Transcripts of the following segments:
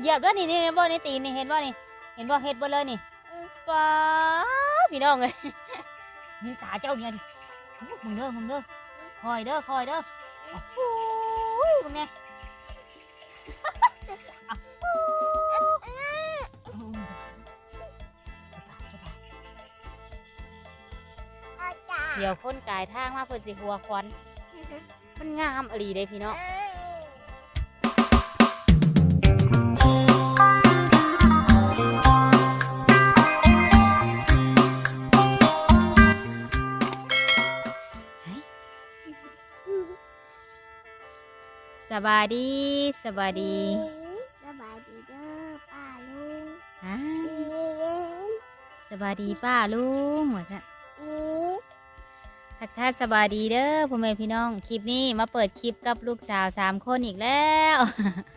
เหยียบด้วยนี่นี่บ่นี่ตีนนี่เห็นบ่นี่ เห็นบ่เห็ดบ่เลยนี่ป้าพี่น้องเลยนี่ตาเจ้าเนี่ยดิโอ้มึงเด้อมึงเด้อคอยเด้อคอยเด้อโอ้โหมึงเนี่ยอ้าวอืมเดี๋ยวคนกายทางมาเพิ่นสิหัวควันมันงามอหลีเด้พี่น้อง บายดีสบายดีสบายดีเด้อป้าลุงฮะอีเอ็นสบายดีป้าลุงว่าซะอีทักทายสบายดีเด้อพ่อแม่พี่น้อง คลิปนี้มาเปิดคลิปกับลูกสาวสามคนอีกแล้ว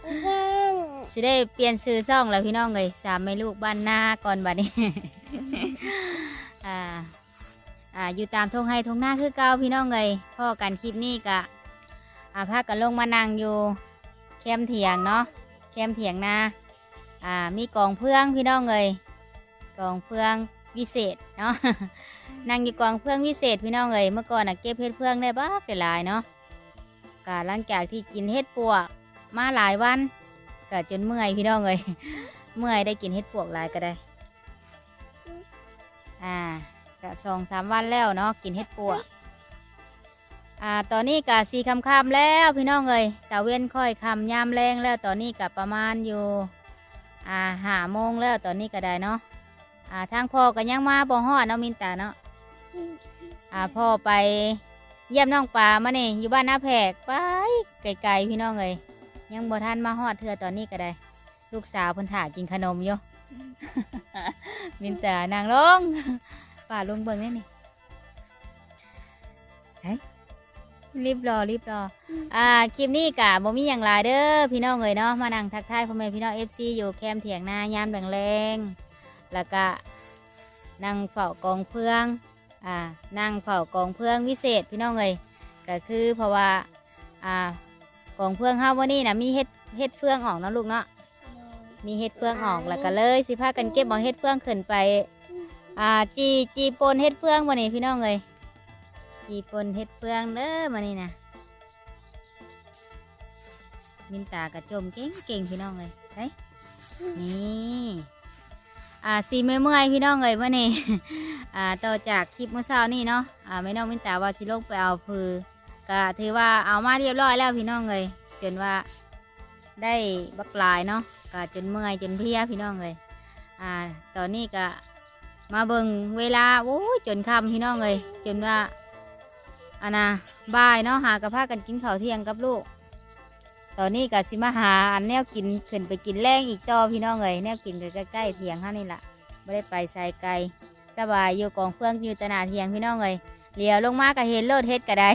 อีเอ็นสิได้เปลี่ยนซื้อซ่องแล้วพี่น้องเลยสามแม่ลูกบ้านนาก่อนบัดนี้อ่าอ่าอยู่ตามทงให้ทงหน้าคือเก่าพี่น้องเลยพ่อกันคลิปนี้กะ อ่าพากันลงมานั่งอยู่แคมเถียงเนาะแคมเถียงนาอ่ามีกองเพื่องพี่น้องเลยกองเพื่องวิเศษเนาะนั่งอยู่กองเพื่องวิเศษพี่น้องเลยเมื่อก่อนน่ะเก็บเห็ดเพื่องได้บ้าเป็นหลายเนาะกะหลังจากที่กินเห็ดปวกมาหลายวันกะจนเมื่อยพี่น้องเลยเมื่อยได้กินเห็ดปวกหลายก็ได้อ่ากะสองสามวันแล้วเนาะกินเห็ดปวก อ่าตอนนี้กะสีคำคำแล้วพี่น้องเอ้ยตะเว้นค่อยคำยามแรงแล้วตอนนี้กะประมาณอยู่อ่าหาโมงแล้วตอนนี้ก็ได้เนาะอ่าทางพ่อก็ยังมาบ่ฮอดเนาะมินตาเนาะอ่าพ่อไปเยี่ยมน้องปลามานี่อยู่บ้านนาแพกไปไกลๆพี่น้องเอ้ยยังบ่ทันมาฮอดเทื่อตอนนี้ก็ได้ ลูกสาวเพิ่นถ่ากินขนมอยู่มินตานางลงป่าลงเบิ่งนี่นี่ใช่ รีบรอรีบรออ่าคลิปนี้กะบ่มีอย่างไรเด้อพี่น้องเอ๋ยเนาะมานั่งทักทายพ่อแม่พี่น้องเอฟซีอยู่แคมป์เถียงนายามแรงๆแล้วก็นั่งเฝ้ากองเพื่องอ่านั่งเฝ้ากองเพื่องวิเศษพี่น้องเอ๋ยก็คือเพราะว่าอ่ากองเพื่องเฮาวันนี้นะมีเฮ็ดเฮ็ดเฟืองออกเนาะลูกเนาะมีเฮ็ดเฟืองออกแล้วก็เลยสิพากันเก็บเอาเฮ็ดเฟืองขึ้นไปอ่าจีจีปนเฮ็ดเฟืองวันนี้พี่น้องเอ๋ย จีปนเฮ็ดเฟืองเด้อมานี่นะมินตากระจมเก่งเก่งๆพี่น้องเลยใช่นี่อ่าสีเมื่อยเมื่อยๆพี่น้องเลยมื่อนี้อ่าต่อจากคลิปเมื่อเช้านี่เนาะอ่าไม่น้องมินตาว่าสิลงไปเอาพือก็ถือว่าเอามาเรียบร้อยแล้วพี่น้องเลยจนว่าได้บักลายเนาะก็จนเมื่อยจนเพียพี่น้องเลยอ่าตอนนี้ก็มาเบิ่งเวลาโอ้ยจนค่ำพี่น้องเลยจนว่า อันนะบ่ายเนาะหากระพากันกินข้าวเที่ยงกับลูก ตอนนี้ก็สิมาหาอันแนวกินขึ้นไปกินแรงอีกต่อพี่น้องเอ้ยแนวกินก็ใกล้ๆเถียงเท่านี่แหละไม่ได้ไปใส่ไกลสบายอยู่กองเฟืองอยู่ตนาเถียงพี่น้องเอ้ยเลี้ยวลงมาก็เห็นโลดเฮ็ดก็ได้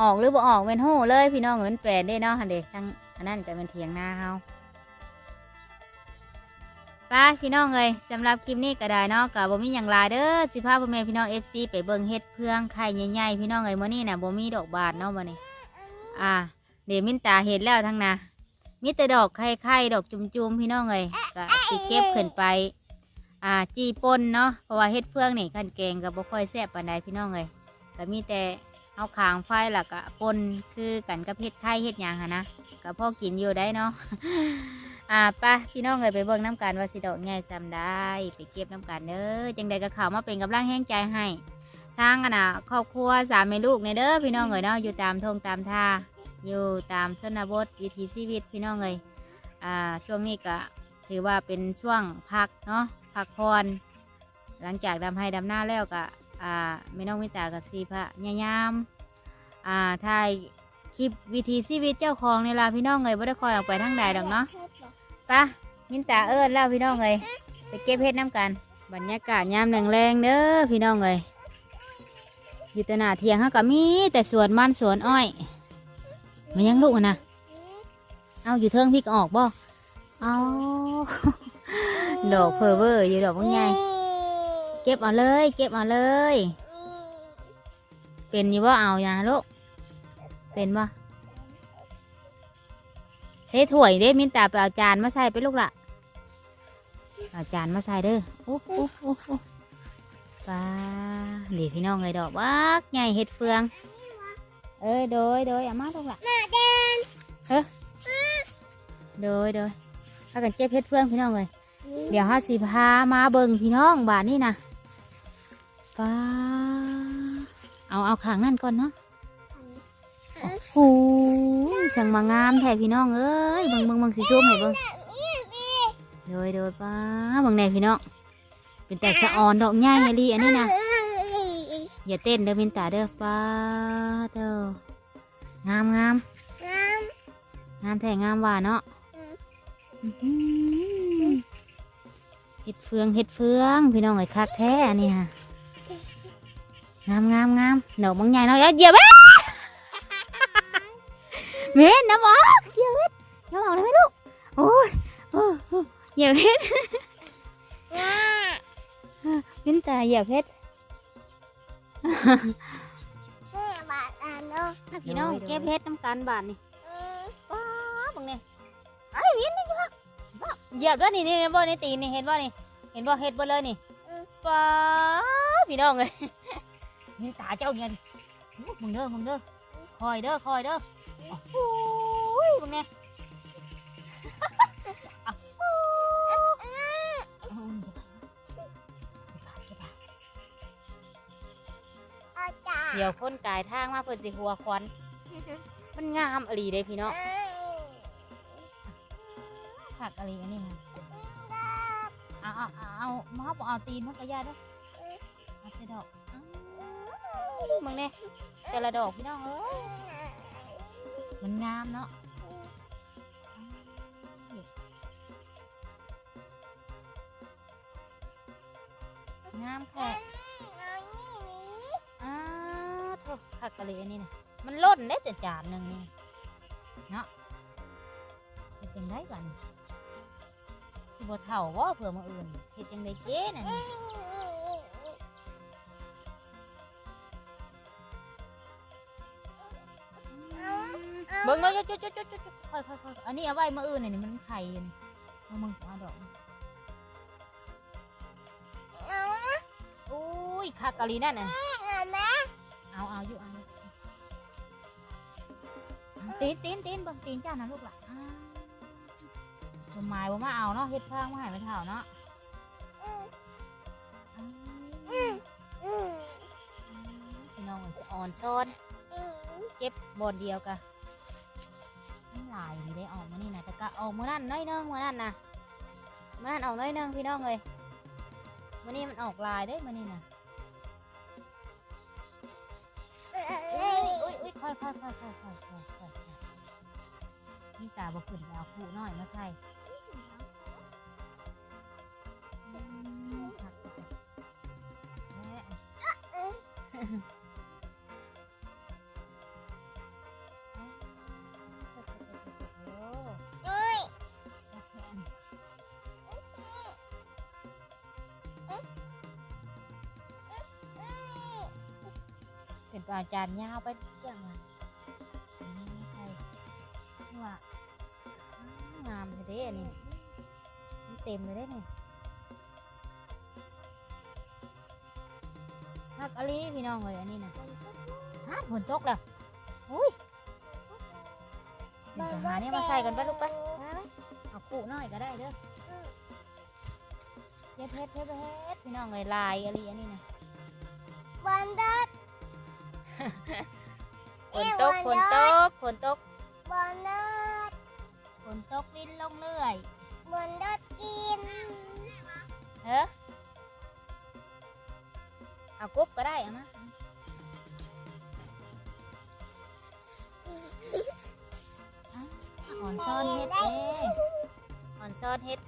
ออกหรือบ่ออกเป็นหู้เลยพี่น้องเอ้ยมันแปลนได้เนาะหันเดทั้งอันนั้นก็เป็นเถียงนาเฮา ป้าพี่น้องเอ้ยสำหรับคลิปนี้ก็ได้เนาะก็บ่มีอย่างไรเด้อสิพาพ่อแม่พี่น้อง FC ไปเบิ่งเฮ็ดเพื่องไข่ใหญ่ๆพี่น้องเอ้ยมื้อนี้น่ะบ่มีดอกบานเนาะมื้อนี้อ่า เดี๋ยวมินตาเห็นแล้วทั้งนามีแต่ดอกไข่ไข่ดอกจุ่มๆพี่น้องเอ้ยก็สิเก็บขึ้นไป อ่าจีปนเนาะเพราะว่าเฮ็ดเฟืองนี่ขั้นแกงก็บ่ค่อยแซ่บปานใดพี่น้องเอ้ยก็มีแต่เอาขางไฟแล้วก็ปนคือกันกับเฮ็ดไข่เฮ็ดหยังหั่นนะก็พอกินอยู่ได้เนาะ อ่าปะพี่น้องเอยไปเบิ่งน้ำกันว่าสิดอกง่ายซำได้ไปเก็บน้ำกันเด้อจังใดก็เข้ามาเป็นกำลังแห้งใจให้ทางกันน่ะครอบครัวสามแม่ลูกในเด้อพี่น้องเอยเนาะอยู่ตามทงตามท่าอยู่ตามชนบทวิถีชีวิตพี่น้องเลยอ่าช่วงนี้ก็ถือว่าเป็นช่วงพักเนาะพักผ่อนหลังจากดำให้ดำหน้าแล้วก็อ่าไม่น้องมิตากับสีพระยายามอ่าถ่ายคลิปวิถีชีวิตเจ้าของในล่ะพี่น้องเลยไม่ได้คอยออกไปทางใดดอกเนาะ ปะมินตาเอิญแล้วพี่น้องเลยไปเก็บเห็ดน้ำกัน บรรยากาศยามแรงๆเด้อพี่น้องเลยอยู่ตนาเทียงเขาก็มีแต่สวนมันสวนอ้อยมันยังลูกนะเอาอยู่เทิงพี่ก็ออกบ่เอาดอกเพอเวอร์อยู่ดอกว่าไงเก็บเอาเลย เก็บเอาเลย เป็นอยู่ว่าเอาอย่าลูกเป็นบ่ ใช้ถ้วยเด้มินตาไปเอาจานมาใส่ไปลูกละเอาจานมาใส่เด้อโอ้โอ้โอ้โอ้ปลาเหลีพี่น้องเลยดอกบักใหญ่เห็ดเฟือง เอ้ยโดยโดยเอามาลูกละมาเดินโดยโดยถ้ากันเจ็บเห็ดเฟืองพี่น้องเลยนี่เดี๋ยวห้าสิพามาเบิ่งพี่น้องบาทนี่นะปลาเอาเอาขางนั่นก่อนเนาะ โอ้โหช่างมางามแท้พี่น้องเอ้ยเบิ่งเบิ่งเบิ่งสิชุ่มให้เบิ่งโดยโดยป้าเบิ่งแน่พี่น้องเป็นแต่สะออนดอกใหญ่อะลีอันนี้นะอย่าเต้นเด้อมินตาเด้อป้าเด้องามงามน้งามแท้งามว่าเนาะอืมอื้อหือเห็ดเฟืองเห็ดเฟืองพี่น้องเอ้ยคักแท้อันนี้ค่ะงามงามงามดอกบางใหญ่เนาะเอาเหยียบเอ้ย เม็ดนะบอกเหยียบเม็ดเหยียบเอาได้ไหมลูกโอ้ยโอ้ยโอ้ยเหยียบเม็ดำน้ามินตาเหยียบเม็ดแม่บาดอ่านเนาะพี่น้องเก็บเม็ดน้ำกันบาทนี่อืมป้าบังเนี่ยไอ้ยินนี่ครับเหยียบด้วยนี่นี่บ่ในตีนนี่เห็นบ่นี่เห็นบ่เห็ดบ่เลยนี่ป้าพี่น้องเลยมินตาเจ้าเงี้ยมึงเด้อมึงเด้อคอยเด้อคอยเด้อ โอ้โหมึงเนี่ยเอาจ้าเดี๋ยวคนกายทางมาเพิ่นสิหัวควันมันงามอหลีเด้พี่น้องเอ้ยผักอหลีอันนี้ค่ะเอาเอาเอาเอามาเอาเอาตีนมันกระยาเด้อเอาแต่ดอกอ้าวมึงเนี่ยแต่ละดอกพี่น้องเอ้ย มันงามเนาะงามแค่เอานี่หนีอ้าโทษผักกะเหรี่ยงอันนี้นะมันล่นได้แต่จานหนึ่งนี่เนาะเฮ็ดจังได้กันสิบ่เท่าว่าเผื่อมาอื่นเฮ็ดจังได้เจ๊น่ะ บิ่งเบิ่งจุดจุดจุดจุดจุดค่อยค่อยค่อยอันนี้เอาไว้มาอื่นนี่มันไข่อยู่นี่เอามึงเอาดอกมาเอาอุ้ยคักกะหรี่นั่นน่ะเอาแม่เอาเอาอยู่เอาตีนตีนตีนเบิ่งตีนเจ้านะลูกหล่ะอ้าวบ่หมายว่ามาเอาเนาะเฮ็ดพางมาให้มันเท่าเนาะอืมอ้าวอืมอืมพี่น้องมันจะอ่อนซ้อนอืมเก็บบอนเดียวกะไม่ห ลายนี่ได้ออกมานี่นะแต่ก็ออกมานั่นน้อยนองมานั่นนะมานั่นออกน้อยนองพี่น้องเลยมืานี่มันออกลายได้มานี่นะอุ้ยอุ้ยอุ้ยค่อยค่อยค่อยค่อยค่อยค่อยค่อยนี่ตาบกขึ้นเอาคู่น้อยมาใส่ผัก เป็นปลาจานยาวไปเรื่องอะอันนี้ไม่ใช่นี่ว่าอ้าวงามเลยเด้อันนี้มันเต็มเลยเด้นี่ฮักอลีพี่น้องเลยอันนี้นะฮะฝนตกแล้วอุ้ยเดี๋ยวจะหาเนี่ยมาใส่กันไปลูกไปเอาปูหน่อยก็ได้เด้อเฮ็ดเฮ็ดเฮ็ดเฮ็ดพี่น้องเลยลายอลีอันนี้นะบอลเดิน ฝนตกฝนตกฝนตกบอลเดินฝนตกลิ้นลงเรื่อยบอลเดินกินเฮ้เอากุ๊บก็ได้เอามาอ่อนซ่อนเฮ็ดเอ้อ่อนซ่อนเฮ็ด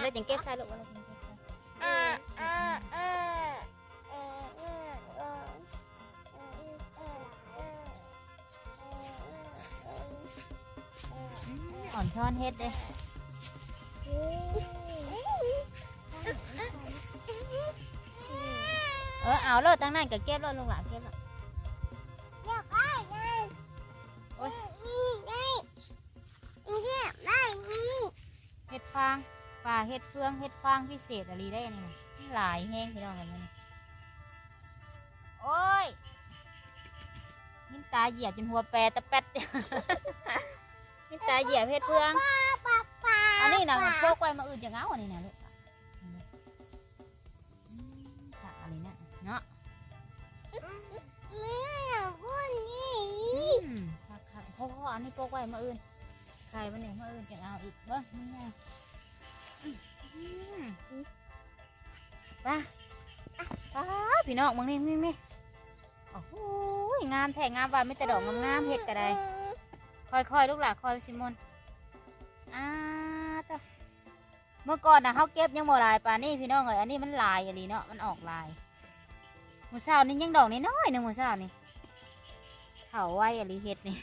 แล้วจังเก็บใส่ลูกอะไรจังเก็บใส่อ่าอ่าอ่าอ่า อ่อนเฮ็ดเด้เออเอาโลดตั้งนั่นก็เก็บโลดลูกหลานเก็บโลดอยากได้ไงโอ๊ยนี่ไงเฮ็ดเฟืองเฮ็ดฟางพิเศษอะไรได้นี่หลายแห้งพี่น้องกันมันโอ้ยมินตาเหยียบจนหัวแปรตะแป๊ด มินตาเหยียบเฮ็ดเฟืองอันนี้นะมันโปกไว้มาอื่นจะเงาอันนี้นะลูกค่ะอันนี้นะเนาะไม่อยพูดนี่อืมค่ะค่ะเพราะว่าอันนี้โปกไว้มาอื่นใครมันเนี่ยมาอื่นจะเอาอีกเบ้างนี่ไงอืมไปไปพี่น้องมึงนี่นี่นี่โอ้โหงามแท้งามว่าไม่แต่ดอกงามเฮ็ดก็ได้ ค่อยๆลูกหล่ะค่อยสิมนอ่าต่อเมื่อก่อนนะเขาเก็บยังบ่หลายป่านนี่พี่น้องเอ้ยอันนี้มันลายอันนี้เนาะมันออกลายมือเช้านี่ยังดอกน้อยๆหนึงมือเช้านี่เถาไว้อันนี้เฮ็ดนี่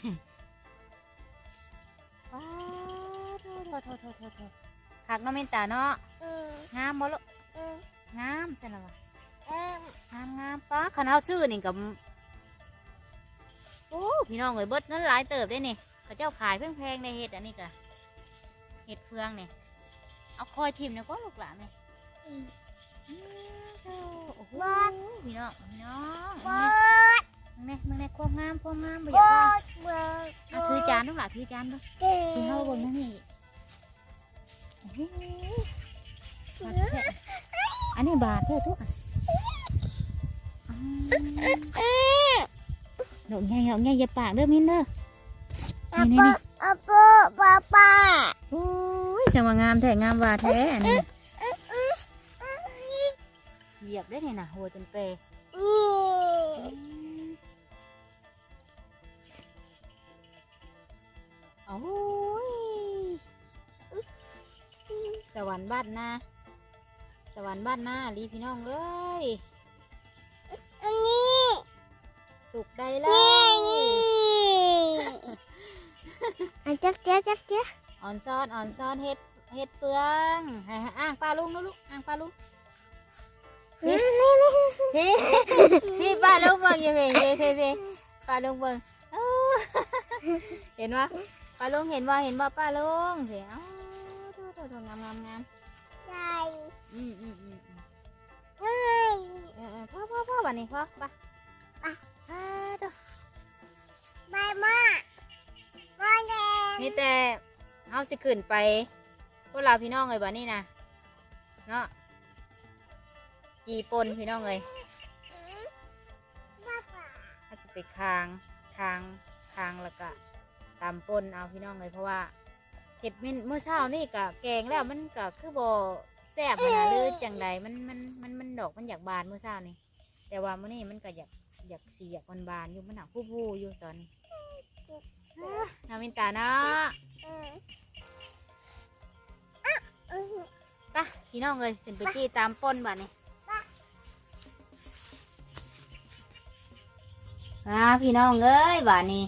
ว้าวโทษโทษโทษโทษโทษโทษคักเน้องมินตาเนาะอืมงามบ่ลูกอืมงามใช่แล้ววะอืมงามงามป้าคันเอาซื้อนี่กับโอ้พี่น้องเอ้ยเบิดเงินหลายเติบได้นี่ เขาเจ้าขายแพงๆในเห็ดอันนี้กะเห็ดเฟืองนี่เอาคอยทิมเนี่ยก็ลูกหลานนี่อืมอืมเจ้าโอ้โหเบิดพี่น้องพี่น้องบอดมึงเนี่ยมึงเนี่ยความงามความงามบ่บอยากอว่าดบอดเอาถือจานลูกหลานถือจานเบ่เก๋ถือเฮาเบนนั่นนี่โอ้โหบาทแท้อันนี้บาทแท้ทุกอันอืมดอกใหญ่ดอกใหญ่อย่าปากเด้อมินเด้ออา นี่ปะนี่อาปะป้าป้าโอ้ยช่างว่างามแท้งามว่าแท้อันนี้เหยียบได้นี่นะหัวจนเปรนี่โอ้ยสวรรค์บ้านนาสวรรค์บ้านนาลีพี่น้องเอ้ยอันนี้สุขได้แล้นี่วนี่ อะจับเจ๊จับเจ๊อ่อนซ้อนอ่อนซ้อนเฮ็ดเฮ็ดเปลืองให้ให้อ้างปลาลุงลูกลูกอ้างปลาลุงพี่พี่พี่ปลาลุงเบิ่งอย่าเพ่งเพ่เพ่เพ่ปลาลุงเบิ่งเอ้าเห็นวะปลาลุงเห็นว่าเห็นว่าปลาลุงเสียเอ้าโถ่โถ่โถ่งามงามงามใหญ่อืมอืมอืมอืมใหญ่เออเออพ่อพ่อพ่อวันนี้พ่อไปอะอ่าเด้อใบมามาแดง นี่แต่เฮาสิขึ้นไปพวกเราพี่น้องเลยบ้านี่นะเนาะจีปนพี่น้องเลยป้าจะไปคางคางคางแล้วก็ตำปนเอาพี่น้องเลยเพราะว่าเห็ดมินเมื่อเช้านี่กะแกงแล้วมันก็คือบ่แซ่บนะหรือจังใดมันมันมันมันดอกมันอยากบานเมื่อเช้านี่แต่ว่ามื้อนี้มันก็อยากอยากสีอยากบานอยู่มันหนักผู้ผู้อยู่ตอนนี้ อะนาวินตาเนาะอืมอะอืมไปพี่น้องเลยขึ้นไปจี้ตามป้นบ่นี่อ่าพี่น้องเอ้ยบ่นี้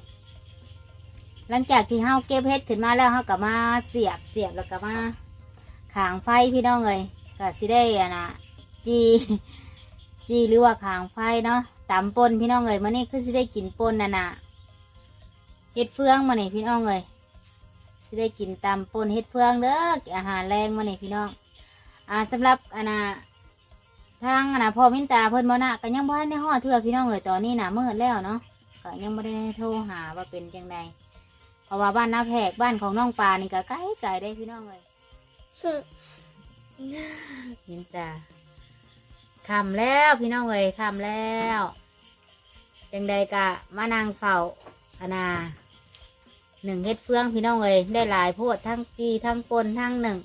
หลังจากที่เฮาเก็บเห็ดขึ้นมาแล้วเฮาก็มาเสียบเสียบแล้วก็มาขางไฟพี่น้องเอ้ยก็สิได้อะนะจีจีหรือว่าขางไฟเนาะตำปนพี่น้องเอ้ยมื้อนี้คือสิได้กินปนน่ะนะ เห็ดเฟืองมื้อนี้พี่น้องเอ้ยสิได้กินตำปนเห็ดเฟืองเด้ออาหารแรงมื้อนี้พี่น้องอ่าสำหรับอนน่ะทางอนน่ะพ่อมินตาเพิ่นบ่น่ะก็ยังบ่ทันได้ฮอเทื่อพี่น้องเอ้ยตอนนี้น่ะมืดแล้วเนาะก็ยังบ่ได้โทรหาว่าเป็นจังไดเพราะว่าบ้านน้าแพกบ้านของน้องปลานี่ก็ไกลไกลได้พี่น้องเลยยินตาคำแล้วพี่น้องเลยคำแล้วจังใดกะมานางเฝ้า อนาหนึ่งเฮ็ดเฟืองพี่น้องเลยได้หลายโพดทั้งกีทั้งปนทั้งหนึ่ง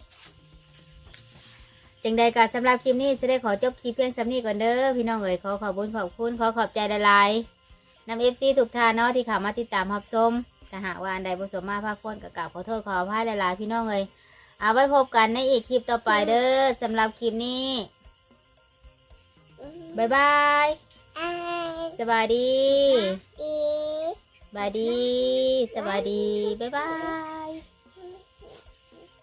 จังใดกะสำหรับคลิปนี้จะได้ขอจบคลิปเพียงสำนี้ก่อนเด้อพี่น้องเลยขอขอบคุญขอบคุณขอขอบใจหลายๆนำเอฟซีทุกท่านเนาะที่เข้ามาติดตามรับชมถ้าหากว่าอันใดบุสมมาภาคควรกับกราบขอโทษขออภัยหลายๆพี่น้องเลยเอาไว้พบกันในอีกคลิปต่อไปเด้อสำหรับคลิปนี้บายบายไอ้สบายดีดี บายดีสบายดี บ๊ายบาย